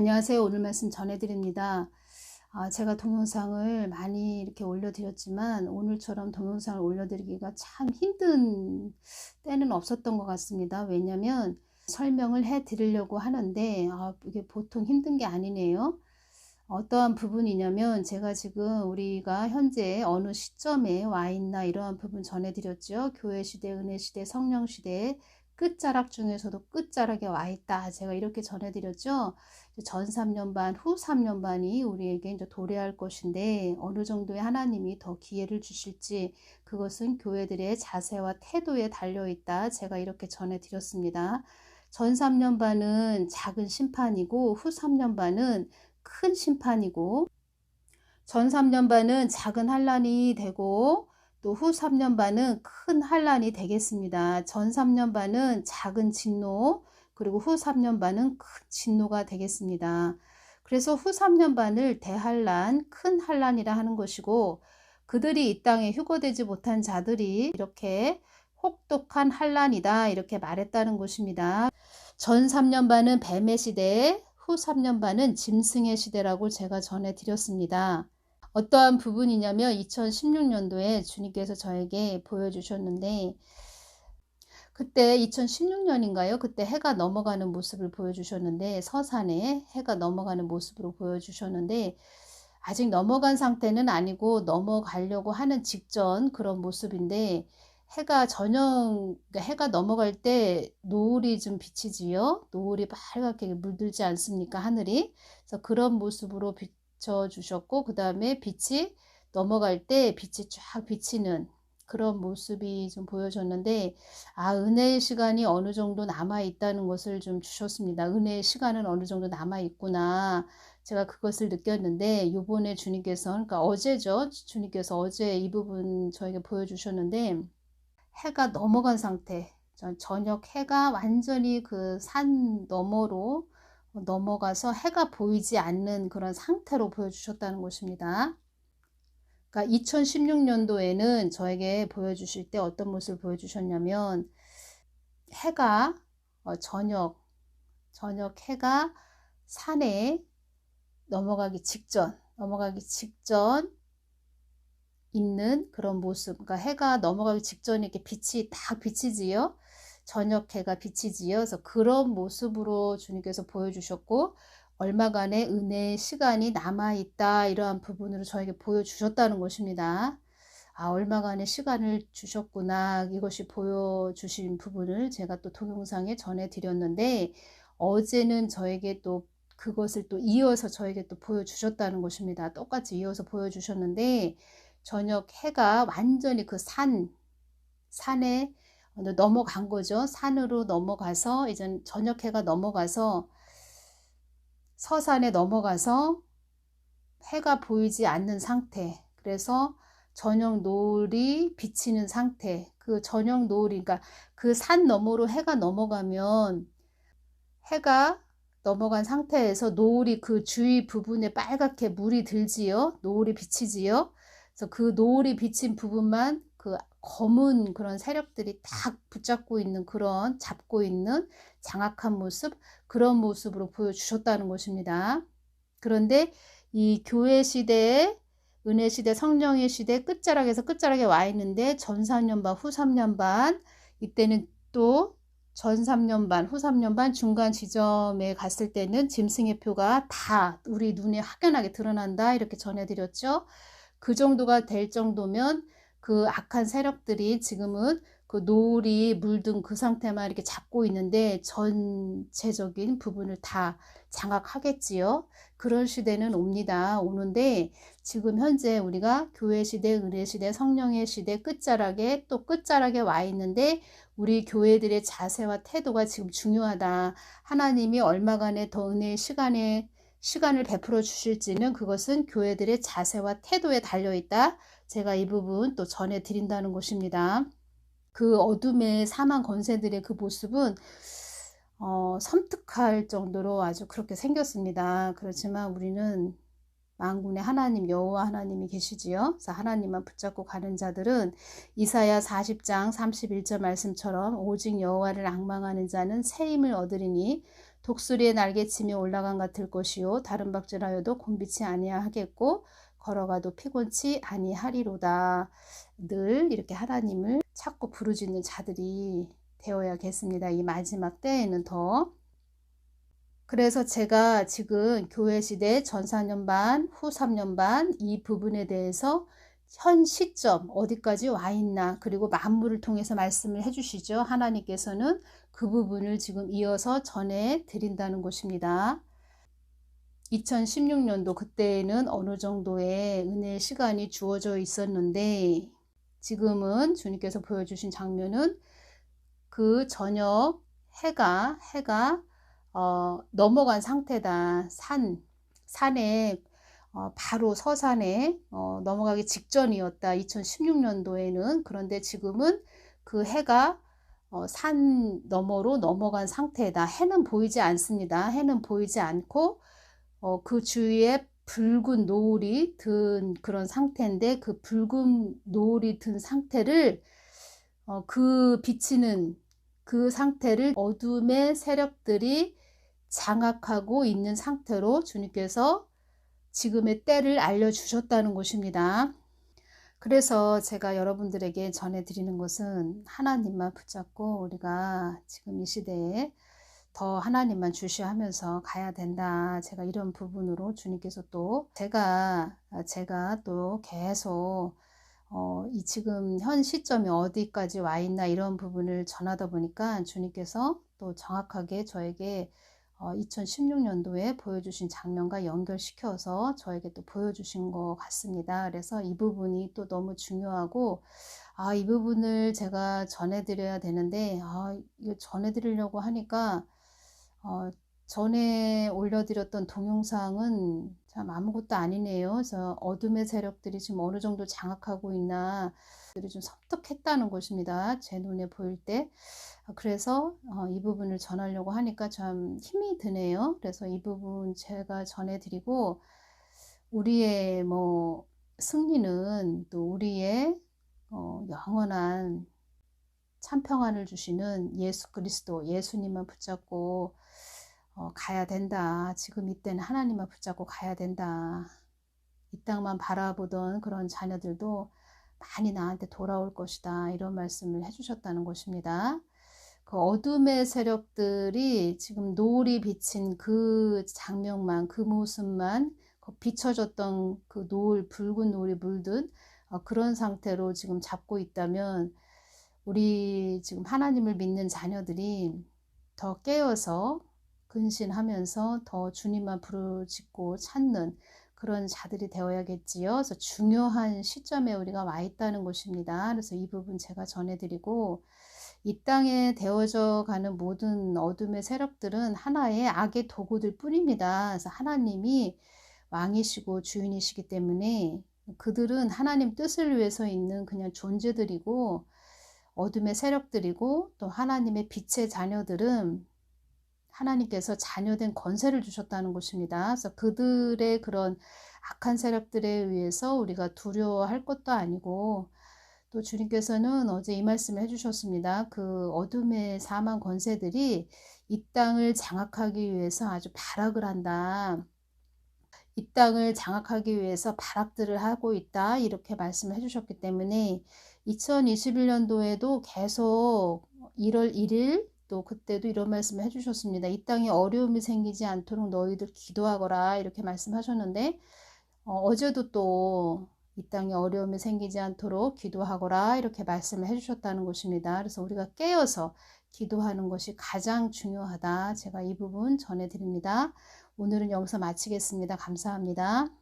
안녕하세요. 오늘 말씀 전해드립니다. 아, 제가 동영상을 많이 이렇게 올려드렸지만 오늘처럼 동영상을 올려드리기가 참 힘든 때는 없었던 것 같습니다. 왜냐하면 설명을 해드리려고 하는데 아, 이게 보통 힘든 게 아니네요. 어떠한 부분이냐면 제가 지금 우리가 현재 어느 시점에 와 있나 이러한 부분 전해드렸죠. 교회 시대, 은혜 시대, 성령 시대 끝자락 중에서도 끝자락에 와 있다. 제가 이렇게 전해드렸죠. 전 3년 반, 후 3년 반이 우리에게 이제 도래할 것인데 어느 정도의 하나님이 더 기회를 주실지 그것은 교회들의 자세와 태도에 달려 있다. 제가 이렇게 전해 드렸습니다. 전 3년 반은 작은 심판이고 후 3년 반은 큰 심판이고 전 3년 반은 작은 환란이 되고 또 후 3년 반은 큰 환란이 되겠습니다. 전 3년 반은 작은 진노 그리고 후 3년 반은 큰 진노가 되겠습니다. 그래서 후 3년 반을 대환란, 큰 환란이라 하는 것이고 그들이 이 땅에 휴거되지 못한 자들이 이렇게 혹독한 환란이다 이렇게 말했다는 것입니다. 전 3년 반은 뱀의 시대, 후 3년 반은 짐승의 시대라고 제가 전해 드렸습니다. 어떠한 부분이냐면 2016년도에 주님께서 저에게 보여주셨는데 그때 2016년인가요? 그때 해가 넘어가는 모습을 보여주셨는데 서산에 해가 넘어가는 모습으로 보여주셨는데 아직 넘어간 상태는 아니고 넘어가려고 하는 직전 그런 모습인데 해가 저녁 그러니까 해가 넘어갈 때 노을이 좀 비치지요. 노을이 빨갛게 물들지 않습니까? 하늘이. 그래서 그런 모습으로 비춰 주셨고 그 다음에 빛이 넘어갈 때 빛이 쫙 비치는 그런 모습이 좀 보여졌는데 아 은혜의 시간이 어느 정도 남아 있다는 것을 좀 주셨습니다. 은혜의 시간은 어느 정도 남아 있구나. 제가 그것을 느꼈는데 요번에 주님께서 그러니까 어제죠. 주님께서 어제 이 부분 저에게 보여 주셨는데 해가 넘어간 상태 저녁 해가 완전히 그 산 너머로 넘어가서 해가 보이지 않는 그런 상태로 보여주셨다는 것입니다. 그러니까 2016년도에는 저에게 보여주실 때 어떤 모습을 보여주셨냐면 해가 어, 저녁 저녁 해가 산에 넘어가기 직전 넘어가기 직전 있는 그런 모습. 그러니까 해가 넘어가기 직전에 이렇게 빛이 딱 비치지요. 저녁 해가 비치지요. 그래서 그런 모습으로 주님께서 보여주셨고 얼마간의 은혜의 시간이 남아있다 이러한 부분으로 저에게 보여주셨다는 것입니다. 아 얼마간의 시간을 주셨구나 이것이 보여주신 부분을 제가 또 동영상에 전해드렸는데 어제는 저에게 또 그것을 또 이어서 저에게 또 보여주셨다는 것입니다. 똑같이 이어서 보여주셨는데 저녁 해가 완전히 그 산, 산에 넘어간 거죠. 산으로 넘어가서 이제 저녁 해가 넘어가서 서산에 넘어가서 해가 보이지 않는 상태. 그래서 저녁 노을이 비치는 상태. 그 저녁 노을이, 그러니까 그 산 너머로 해가 넘어가면 해가 넘어간 상태에서 노을이 그 주위 부분에 빨갛게 물이 들지요. 노을이 비치지요. 그래서 그 노을이 비친 부분만 그 검은 그런 세력들이 딱 붙잡고 있는 그런 잡고 있는 장악한 모습 그런 모습으로 보여주셨다는 것입니다. 그런데 이 교회 시대에 은혜 시대 성령의 시대 끝자락에서 끝자락에 와 있는데 전 3년 반, 후 3년 반 이때는 또 전 3년 반, 후 3년 반 중간 지점에 갔을 때는 짐승의 표가 다 우리 눈에 확연하게 드러난다 이렇게 전해드렸죠. 그 정도가 될 정도면 그 악한 세력들이 지금은 그 노을이 물든 그 상태만 이렇게 잡고 있는데 전체적인 부분을 다 장악하겠지요. 그런 시대는 옵니다. 오는데 지금 현재 우리가 교회 시대, 은혜 시대, 성령의 시대 끝자락에 또 끝자락에 와 있는데 우리 교회들의 자세와 태도가 지금 중요하다. 하나님이 얼마간의 더 은혜의 시간에 시간을 베풀어 주실지는 그것은 교회들의 자세와 태도에 달려 있다. 제가 이 부분 또 전해 드린다는 것입니다. 그 어둠의 사망 권세들의 그 모습은 어, 섬뜩할 정도로 아주 그렇게 생겼습니다. 그렇지만 우리는 만군의 하나님 여호와 하나님이 계시지요. 그래서 하나님만 붙잡고 가는 자들은 이사야 40장 31절 말씀처럼 오직 여호와를 악망하는 자는 새 힘을 얻으리니 독수리의 날개침이 올라간 같을 것이요 다른 박질하여도 곤비치 아니하겠고 걸어가도 피곤치 아니하리로다. 늘 이렇게 하나님을 찾고 부르짖는 자들이 되어야겠습니다. 이 마지막 때에는 더. 그래서 제가 지금 교회 시대 전 4년 반, 후 3년 반 이 부분에 대해서 현 시점 어디까지 와 있나 그리고 만물을 통해서 말씀을 해주시죠. 하나님께서는 그 부분을 지금 이어서 전해 드린다는 것입니다. 2016년도 그때에는 어느 정도의 은혜의 시간이 주어져 있었는데 지금은 주님께서 보여주신 장면은 그 저녁 해가 해가 어, 넘어간 상태다. 산 산에 어, 바로 서산에 어, 넘어가기 직전이었다. 2016년도에는 그런데 지금은 그 해가 어, 산 너머로 넘어간 상태다. 해는 보이지 않습니다. 해는 보이지 않고 어, 그 주위에 붉은 노을이 든 그런 상태인데 그 붉은 노을이 든 상태를 어, 그 비치는 그 상태를 어둠의 세력들이 장악하고 있는 상태로 주님께서 지금의 때를 알려주셨다는 것입니다. 그래서 제가 여러분들에게 전해드리는 것은 하나님만 붙잡고 우리가 지금 이 시대에 더 하나님만 주시하면서 가야 된다. 제가 이런 부분으로 주님께서 또 제가 제가 또 계속 어, 이 지금 현 시점이 어디까지 와 있나 이런 부분을 전하다 보니까 주님께서 또 정확하게 저에게 어, 2016년도에 보여주신 장면과 연결시켜서 저에게 또 보여주신 것 같습니다. 그래서 이 부분이 또 너무 중요하고 아, 이 부분을 제가 전해드려야 되는데 아, 이거 전해드리려고 하니까 어, 전에 올려드렸던 동영상은 참 아무것도 아니네요. 그래서 어둠의 세력들이 지금 어느 정도 장악하고 있나 좀 섬뜩했다는 것입니다. 제 눈에 보일 때. 그래서 어, 이 부분을 전하려고 하니까 참 힘이 드네요. 그래서 이 부분 제가 전해드리고 우리의 뭐 승리는 또 우리의 어, 영원한 참평안을 주시는 예수 그리스도 예수님만 붙잡고 어, 가야 된다. 지금 이때는 하나님만 붙잡고 가야 된다. 이 땅만 바라보던 그런 자녀들도 많이 나한테 돌아올 것이다. 이런 말씀을 해주셨다는 것입니다. 그 어둠의 세력들이 지금 노을이 비친 그 장면만, 그 모습만 그 비춰졌던 그 노을, 붉은 노을이 물든 어, 그런 상태로 지금 잡고 있다면 우리 지금 하나님을 믿는 자녀들이 더 깨어서 근신하면서 더 주님만 부르짖고 찾는 그런 자들이 되어야겠지요. 그래서 중요한 시점에 우리가 와 있다는 것입니다. 그래서 이 부분 제가 전해드리고 이 땅에 되어져 가는 모든 어둠의 세력들은 하나의 악의 도구들 뿐입니다. 그래서 하나님이 왕이시고 주인이시기 때문에 그들은 하나님 뜻을 위해서 있는 그냥 존재들이고 어둠의 세력들이고 또 하나님의 빛의 자녀들은 하나님께서 자녀된 권세를 주셨다는 것입니다. 그래서 그들의 그런 악한 세력들에 의해서 우리가 두려워할 것도 아니고 또 주님께서는 어제 이 말씀을 해주셨습니다. 그 어둠의 사망 권세들이 이 땅을 장악하기 위해서 아주 발악을 한다. 이 땅을 장악하기 위해서 발악들을 하고 있다. 이렇게 말씀을 해주셨기 때문에 2021년도에도 계속 1월 1일 또 그때도 이런 말씀을 해주셨습니다. 이 땅에 어려움이 생기지 않도록 너희들 기도하거라 이렇게 말씀하셨는데 어, 제도 또 이 땅에 어려움이 생기지 않도록 기도하거라 이렇게 말씀을 해주셨다는 것입니다. 그래서 우리가 깨어서 기도하는 것이 가장 중요하다. 제가 이 부분 전해드립니다. 오늘은 여기서 마치겠습니다. 감사합니다.